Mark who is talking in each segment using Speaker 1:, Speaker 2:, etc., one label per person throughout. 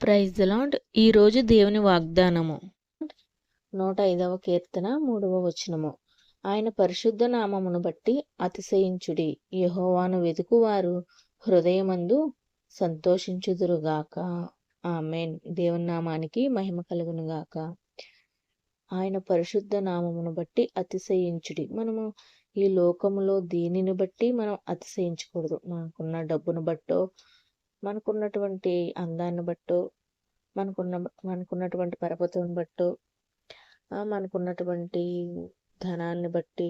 Speaker 1: Praise lord ఈరోజు దేవుని వాగ్దానము. నూట ఐదవ కీర్తన మూడవ వచనము. ఆయన పరిశుద్ధ నామమును బట్టి అతిశయించుడి. యహోవాను వెతుకువారు హృదయమందు సంతోషించుదురుగాక. ఆమెన్. దేవుని నామానికి మహిమ కలుగునుగాక. ఆయన పరిశుద్ధ నామమును బట్టి అతిశయించుడి. మనము ఈ లోకములో దీనిని బట్టి మనం అతిశయించకూడదు. మనకున్న డబ్బును బట్టో మనకున్నటువంటి అందాన్ని బట్టు మనకున్న మనకున్నటువంటి పరపతిని బట్టో మనకున్నటువంటి ధనాన్ని బట్టి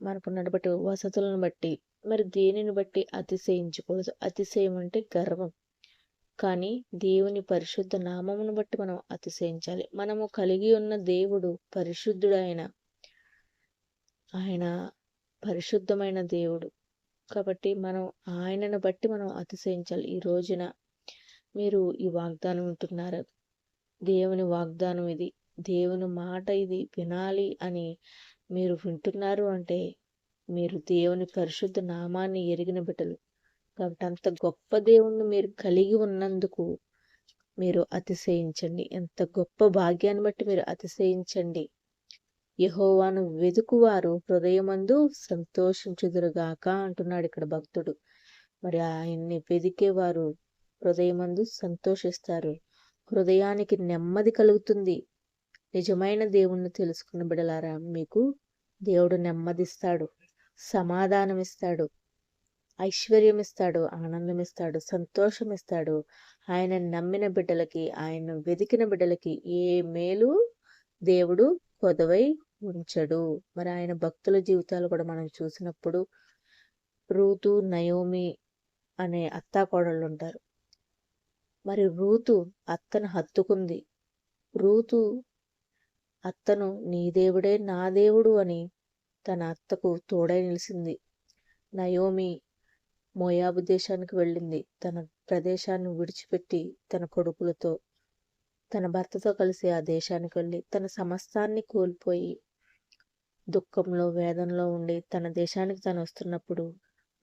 Speaker 1: మనకున్నటువంటి వసతులను బట్టి మరి దేనిని బట్టి అతిశయించకూడదు అతిశయం అంటే గర్వం. కానీ దేవుని పరిశుద్ధ నామమును బట్టి మనం అతిశయించాలి. మనము కలిగి ఉన్న దేవుడు పరిశుద్ధుడు ఆయన ఆయన పరిశుద్ధమైన దేవుడు. కాబట్టి మనం ఆయనను బట్టి మనం అతిశయించాలి. ఈ రోజున మీరు ఈ వాగ్దానం వింటున్నారు? దేవుని వాగ్దానం ఇది. దేవుని మాట ఇది వినాలి అని మీరు వింటున్నారు అంటే మీరు దేవుని పరిశుద్ధ నామాన్ని ఎరిగిన బిడ్డలు. కాబట్టి అంత గొప్ప దేవుణ్ణి మీరు కలిగి ఉన్నందుకు మీరు అతిశయించండి. ఎంత గొప్ప భాగ్యాన్ని బట్టి మీరు అతిశయించండి. యహోవాను వెతుకువారు హృదయమందు సంతోషించుదురుగాక అంటున్నాడు ఇక్కడ భక్తుడు. మరి ఆయన్ని వెదికేవారు హృదయమందు సంతోషిస్తారు. హృదయానికి నెమ్మది కలుగుతుంది. నిజమైన దేవుణ్ణి తెలుసుకున్న బిడలారా మీకు దేవుడు నెమ్మదిస్తాడు సమాధానం ఇస్తాడు ఐశ్వర్యం ఇస్తాడు ఆనందం ఇస్తాడు సంతోషం ఇస్తాడు ఆయన నమ్మిన బిడ్డలకి ఆయన వెతికిన బిడ్డలకి ఏ మేలు దేవుడు కొదవై ఉంచడు. మరి ఆయన భక్తుల జీవితాలు కూడా మనం చూసినప్పుడు రూతు నయోమి అనే అత్తాకోడళ్ళు ఉంటారు. మరి రూతు అత్తను హత్తుకుంది. రూతు అత్తను నీ దేవుడే నా దేవుడు అని తన అత్తకు తోడై నిలిచింది. నయోమి మోయాబు దేశానికి వెళ్ళింది. తన ప్రదేశాన్ని విడిచిపెట్టి తన కొడుకులతో తన భర్తతో కలిసి ఆ దేశానికి వెళ్ళి తన సమస్తాన్ని కోల్పోయి దుఃఖంలో వేదనలో ఉండి తన దేశానికి తను వస్తున్నప్పుడు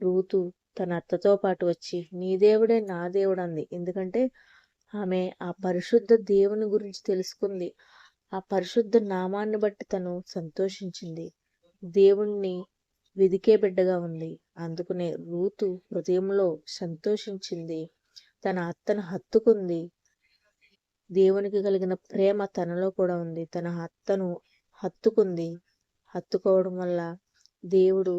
Speaker 1: రూతు తన అత్తతో పాటు వచ్చి నీ దేవుడే నా దేవుడు అంది. ఎందుకంటే ఆమె ఆ పరిశుద్ధ దేవుని గురించి తెలుసుకుంది. ఆ పరిశుద్ధ నామాన్ని బట్టి తను సంతోషించింది. దేవుణ్ణి వెదికే బిడ్డగా ఉంది. అందుకునే రూతు హృదయంలో సంతోషించింది. తన అత్తను హత్తుకుంది. దేవునికి కలిగిన ప్రేమ తనలో కూడా ఉంది. తన అత్తను హత్తుకుంది. హత్తుకోవడం వల్ల దేవుడు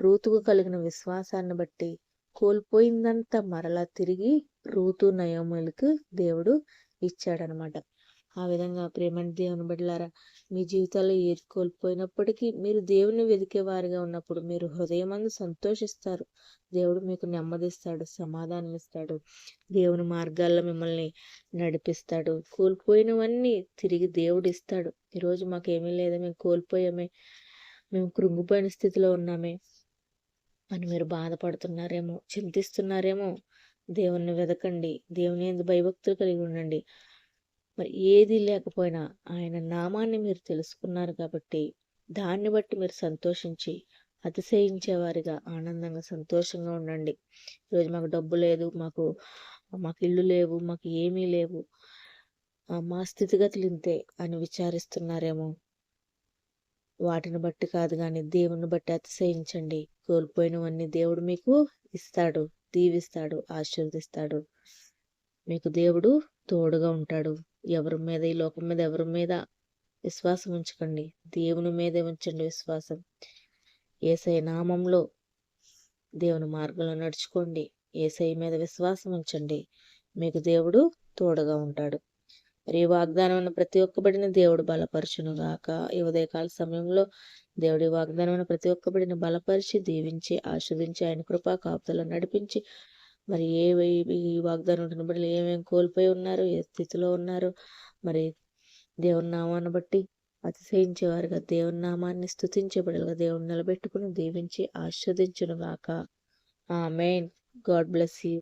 Speaker 1: రూతుకు కలిగిన విశ్వాసాన్ని బట్టి కోల్పోయిందంతా మరలా తిరిగి రూతు నయోములకు దేవుడు ఇచ్చాడనమాట. ఆ విధంగా ప్రేమని దేవుని బిడ్డలారా మీ జీవితాల్లో ఏది కోల్పోయినప్పటికీ మీరు దేవుని వెతికే వారిగా ఉన్నప్పుడు మీరు హృదయమందు సంతోషిస్తారు. దేవుడు మీకు నెమ్మదిస్తాడు సమాధానం ఇస్తాడు దేవుని మార్గాల్లో మిమ్మల్ని నడిపిస్తాడు. కోల్పోయినవన్నీ తిరిగి దేవుడు ఇస్తాడు. ఈరోజు మాకేమీ లేదా మేము కోల్పోయామే మేము కృంగిపోయిన స్థితిలో ఉన్నామే అని మీరు బాధపడుతున్నారేమో చింతిస్తున్నారేమో దేవుణ్ణి వెదకండి. దేవుని ఎందు భయభక్తులు కలిగి ఉండండి. మరి ఏది లేకపోయినా ఆయన నామాన్ని మీరు తెలుసుకున్నారు కాబట్టి దాన్ని బట్టి మీరు సంతోషించి అతిశయించేవారిగా ఆనందంగా సంతోషంగా ఉండండి. ఈరోజు మాకు డబ్బు లేదు మాకు మాకు ఇల్లు లేవు మాకు ఏమీ లేవు. మా స్థితిగతులు ఇంతే అని విచారిస్తున్నారేమో. వాటిని బట్టి కాదు కానీ దేవుని బట్టి అతిశయించండి. కోల్పోయినవన్నీ దేవుడు మీకు ఇస్తాడు దీవిస్తాడు ఆశీర్వదిస్తాడు. మీకు దేవుడు తోడుగా ఉంటాడు. ఎవరి మీద ఈ లోకం మీద ఎవరి మీద విశ్వాసం ఉంచకండి. దేవుని మీదే ఉంచండి విశ్వాసం. ఏసై నామంలో దేవుని మార్గంలో నడుచుకోండి. ఏసై మీద విశ్వాసం ఉంచండి. మీకు దేవుడు తోడుగా ఉంటాడు. మరి ఈ వాగ్దానం ప్రతి ఒక్కబడిన దేవుడు బలపరచును గాక ఈ ఉదయకాల సమయంలో దేవుడి వాగ్దానం ప్రతి ఒక్కబడిని బలపరిచి దీవించి ఆస్వాదించి ఆయన కృపా కాపుతలో నడిపించి మరి ఏ ఈ వాగ్దానం ఉంటున్న ఏమేమి కోల్పోయి ఉన్నారు ఏ స్థితిలో ఉన్నారు మరి దేవుని నామాన్ని బట్టి అతిశయించేవారుగా దేవుని నామాన్ని స్థుతించబడలుగా దేవుని నిలబెట్టుకుని దీవించి ఆస్వాదించును గాక ఆ మెయిన్ గాడ్ బ్లెస్ యూ.